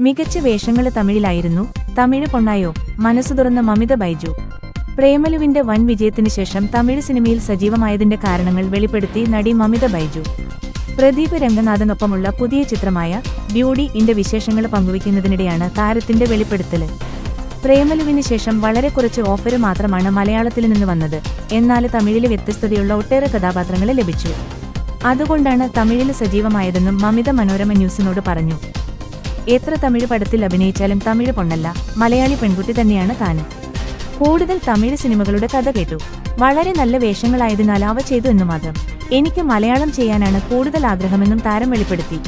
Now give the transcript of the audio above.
മികച്ച വേഷങ്ങൾ തമിഴിലായിരുന്നു. തമിഴ് പൊണ്ണായോ മനസ്സു തുറന്ന മമിത ബൈജു. പ്രേമലുവിന്റെ വൻ വിജയത്തിന് ശേഷം തമിഴ് സിനിമയിൽ സജീവമായതിന്റെ കാരണങ്ങൾ വെളിപ്പെടുത്തി നടി മമിത ബൈജു. പ്രദീപ് രംഗനാഥനൊപ്പമുള്ള പുതിയ ചിത്രമായ ബ്യൂട്ടി ഇന്റെ വിശേഷങ്ങൾ പങ്കുവയ്ക്കുന്നതിനിടെയാണ് താരത്തിന്റെ വെളിപ്പെടുത്തൽ. പ്രേമലുവിന് ശേഷം വളരെ കുറച്ച് ഓഫർ മാത്രമാണ് മലയാളത്തിൽ നിന്ന് വന്നത്. എന്നാൽ തമിഴിൽ വ്യത്യസ്തതയുള്ള ഒട്ടേറെ കഥാപാത്രങ്ങളെ ലഭിച്ചു. അതുകൊണ്ടാണ് തമിഴിൽ സജീവമായതെന്നും മമിത മനോരമ ന്യൂസിനോട് പറഞ്ഞു. എത്ര തമിഴ് പടത്തിൽ അഭിനയിച്ചാലും തമിഴ് പൊണ്ണല്ല. മലയാളി പെൺകുട്ടി തന്നെയാണ് താനും. കൂടുതൽ തമിഴ് സിനിമകളുടെ കഥ കേട്ടു. വളരെ നല്ല വേഷങ്ങളായതിനാൽ അവ ചെയ്തു എന്ന് മാത്രം എനിക്ക് മലയാളം ചെയ്യാനാണ് കൂടുതൽ ആഗ്രഹമെന്നും താരം വെളിപ്പെടുത്തി.